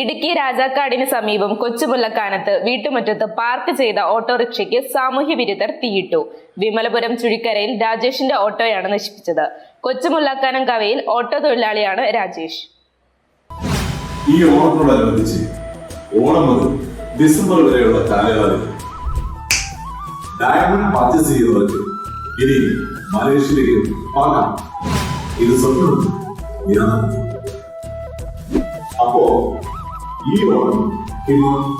ഇടുക്കി രാജാക്കാടിന് സമീപം കൊച്ചുമുല്ലക്കാനത്ത് വീട്ടുമുറ്റത്ത് പാർക്ക് ചെയ്ത ഓട്ടോറിക്ഷയ്ക്ക് സാമൂഹ്യ വിരുദ്ധർ തീയിട്ടു. വിമലപുരം ചുഴിക്കരയിൽ രാജേഷിന്റെ ഓട്ടോയാണ് നശിപ്പിച്ചത്. കൊച്ചുമുല്ലക്കാനം കവയിൽ ഓട്ടോ തൊഴിലാളിയാണ് രാജേഷ്. ഈ ഓണത്തോടനുബന്ധിച്ച് ഓണം മുതൽ ഡിസംബർ വരെയുള്ള കാലയളവിൽ ഡയമണ്ട് പർച്ചേസ് ചെയ്യുന്നവർക്ക് ഇനി മലേഷ്യയിലേക്ക് പോകാം. ഇത് സ്വപ്നം അപ്പോ Hima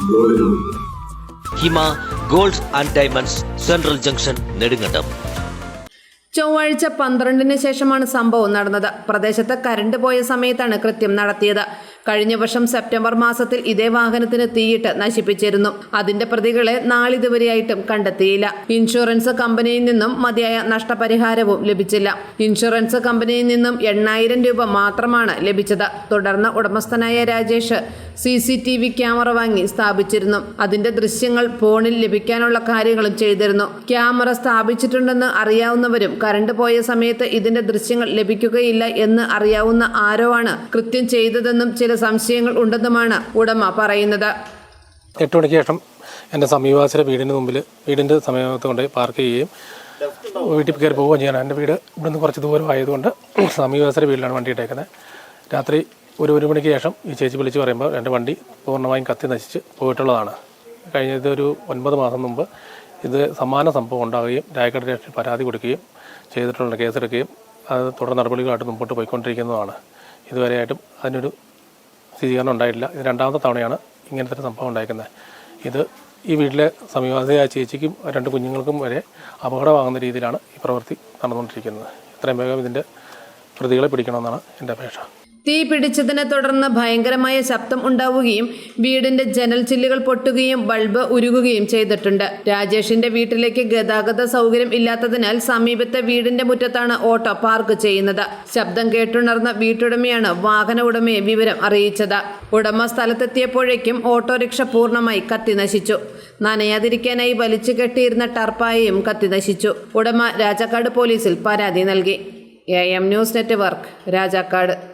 ഗോൾഡിലുണ്ട് Hima gold and diamonds central junction Nedumkandam. ചൊവ്വാഴ്ച പന്ത്രണ്ടിന് ശേഷമാണ് സംഭവം നടന്നത്. പ്രദേശത്ത് കരണ്ട് പോയ സമയത്താണ് കൃത്യം നടത്തിയത്. കഴിഞ്ഞ വർഷം സെപ്റ്റംബർ മാസത്തിൽ ഇതേ വാഹനത്തിന് തീയിട്ട് നശിപ്പിച്ചിരുന്നു. അതിന്റെ പ്രതികളെ നാളിതുവരെയായിട്ടും കണ്ടെത്തിയില്ല. ഇൻഷുറൻസ് കമ്പനിയിൽ നിന്നും മതിയായ നഷ്ടപരിഹാരവും ലഭിച്ചില്ല. ഇൻഷുറൻസ് കമ്പനിയിൽ നിന്നും എണ്ണായിരം രൂപ മാത്രമാണ് ലഭിച്ചത്. തുടർന്ന് ഉടമസ്ഥനായ Rajesh C C T V camera വാങ്ങി സ്ഥാപിച്ചിരുന്നു. അതിന്റെ ദൃശ്യങ്ങൾ ഫോണിൽ ലഭിക്കാനുള്ള കാര്യങ്ങളും ചെയ്തിരുന്നു. ക്യാമറ സ്ഥാപിച്ചിട്ടുണ്ടെന്ന് അറിയാവുന്നവരും കറണ്ട് പോയ സമയത്ത് ഇതിന്റെ ദൃശ്യങ്ങൾ ലഭിക്കുകയില്ല എന്ന് അറിയാവുന്ന ആരോ ആണ് കൃത്യം ചെയ്തതെന്നും ചില സംശയങ്ങൾ ഉണ്ടെന്നുമാണ് ഉടമ പറയുന്നത്. എട്ട് മണിക്ക് ശേഷം എന്റെ സമീപവാസിയുടെ വീടിന് മുമ്പിൽ വീടിന്റെ സമീപത്ത് കൊണ്ട് പാർക്ക് ചെയ്യുകയും വീട്ടിൽ കയറി പോവുകയും ചെയ്യണം. എന്റെ വീട് ഇവിടുന്ന് കുറച്ച് ദൂരം ആയതുകൊണ്ട് സമീപവാസിയുടെ വീട്ടിലാണ് വണ്ടി ഇട്ടേക്കുന്നത്. രാത്രി ഒരു ഒരു മണിക്ക് ശേഷം ഈ ചേച്ചി വിളിച്ച് പറയുമ്പോൾ എന്റെ വണ്ടി പൂർണമായും കത്തി നശിച്ച് പോയിട്ടുള്ളതാണ്. കഴിഞ്ഞത് ഒരു ഒൻപത് മാസം മുമ്പ് ഇത് സമാന സംഭവം ഉണ്ടാവുകയും രായക്കട സ്റ്റേഷനിൽ പരാതി കൊടുക്കുകയും ചെയ്തിട്ടുള്ള കേസെടുക്കുകയും അത് തുടർ നടപടികളായിട്ട് മുമ്പോട്ട് പോയിക്കൊണ്ടിരിക്കുന്നതാണ്. ഇതുവരെയായിട്ടും അതിനൊരു സ്ഥിരീകരണം ഉണ്ടായിട്ടില്ല. ഇത് രണ്ടാമത്തെ തവണയാണ് ഇങ്ങനത്തെ ഒരു സംഭവം ഉണ്ടായിരിക്കുന്നത് ഇത് ഈ വീട്ടിലെ സമീപവാസിയായ ചേച്ചിക്കും രണ്ട് കുഞ്ഞുങ്ങൾക്കും വരെ അപകടമാകുന്ന രീതിയിലാണ് ഈ പ്രവൃത്തി നടന്നുകൊണ്ടിരിക്കുന്നത്. എത്രയും വേഗം ഇതിന്റെ പ്രതികളെ പിടിക്കണമെന്നാണ് എന്റെ അപേക്ഷ. തീ പിടിച്ചതിനെ തുടർന്ന് ഭയങ്കരമായ ശബ്ദം ഉണ്ടാവുകയും വീടിന്റെ ജനൽ ചില്ലുകൾ പൊട്ടുകയും ബൾബ് ഉരുകുകയും ചെയ്തിട്ടുണ്ട്. രാജേഷിന്റെ വീട്ടിലേക്ക് ഗതാഗത സൗകര്യം ഇല്ലാത്തതിനാൽ സമീപത്തെ വീടിന്റെ മുറ്റത്താണ് ഓട്ടോ പാർക്ക് ചെയ്യുന്നത്. ശബ്ദം കേട്ടുണർന്ന വീട്ടുടമയാണ് വാഹന ഉടമയെ വിവരം അറിയിച്ചത്. ഉടമ സ്ഥലത്തെത്തിയപ്പോഴേക്കും ഓട്ടോറിക്ഷ പൂർണമായി കത്തിനശിച്ചു. നനയാതിരിക്കാനായി വലിച്ചു കെട്ടിയിരുന്ന ടർപ്പായയും കത്തിനശിച്ചു. ഉടമ രാജാക്കാട് പോലീസിൽ പരാതി നൽകി. A M news network Rajakkad.